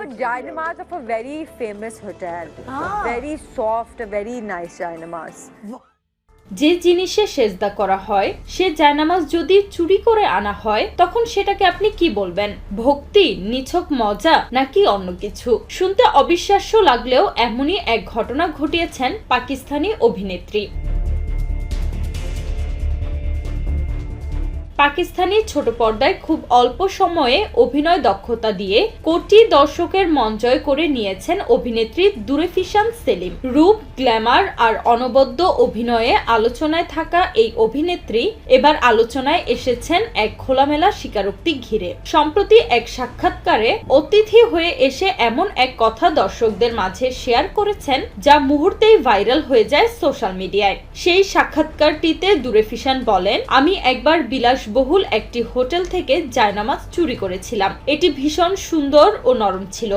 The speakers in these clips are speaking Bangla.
have a Dynamars of a very famous hotel. Ah. Very soft, a very nice Dynamars. যে জিনিসে সেজদা করা হয় সে জায়নামাজ যদি চুরি করে আনা হয় তখন সেটাকে আপনি কি বলবেন ভক্তি নিছক মজা নাকি অন্য কিছু শুনতে অবিশ্বাস্য লাগলেও এমনই এক ঘটনা ঘটিয়েছেন পাকিস্তানি অভিনেত্রী পাকিস্তানি ছোট পর্দায় খুব অল্প সময়ে অভিনয় দক্ষতা দিয়ে কোটি দর্শকের মন জয় করে নিয়েছেন অভিনেত্রী দুরেফিশান সেলিম। রূপ, গ্ল্যামার আর অনবদ্য অভিনয়ে আলোচনায় থাকা এই অভিনেত্রী এবার আলোচনায় এসেছেন এক খোলামেলা স্বীকারোক্তি ঘিরে। সম্প্রতি এক সাক্ষাৎকারে অতিথি হয়ে এসে এমন এক কথা দর্শকদের মাঝে শেয়ার করেছেন, যা মুহূর্তেই ভাইরাল হয়ে যায় সোশ্যাল মিডিয়ায়। সেই সাক্ষাৎকারটিতে দুরেফিশান বলেন, আমি একবার বিলাসবহুল একটি হোটেল থেকে জায়নামাজ চুরি করেছিলাম। এটি ভীষণ সুন্দর ও নরম ছিল।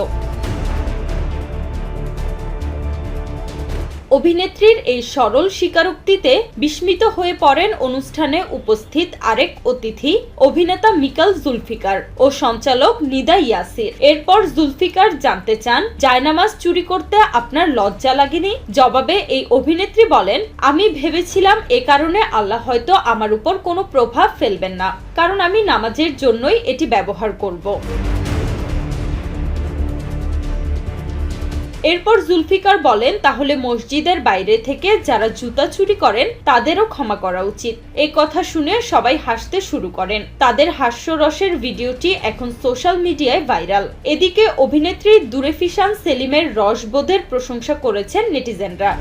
অভিনেত্রীর এই সরল স্বীকারোক্তিতে বিস্মিত হয়ে পড়েন অনুষ্ঠানে উপস্থিত আরেক অতিথি, অভিনেতা মিকাল জুলফিকার ও সঞ্চালক নিদা ইয়াসির। এরপর জুলফিকার জানতে চান, জায়নামাজ চুরি করতে আপনার লজ্জা লাগেনি? জবাবে এই অভিনেত্রী বলেন, আমি ভেবেছিলাম এ কারণে আল্লাহ হয়তো আমার উপর কোনো প্রভাব ফেলবেন না, কারণ আমি নামাজের জন্যই এটি ব্যবহার করব। এরপর জুলফিকার বলেন, তাহলে মসজিদের বাইরে থেকে যারা জুতা চুরি করেন, তাদেরও ক্ষমা করা উচিত। এ কথা শুনে সবাই হাসতে শুরু করেন। তাদের হাস্যরসের ভিডিওটি এখন সোশ্যাল মিডিয়ায় ভাইরাল। এদিকে অভিনেত্রী দুরেফিশান সেলিমের রসবোধের প্রশংসা করেছেন নেটিজেনরা।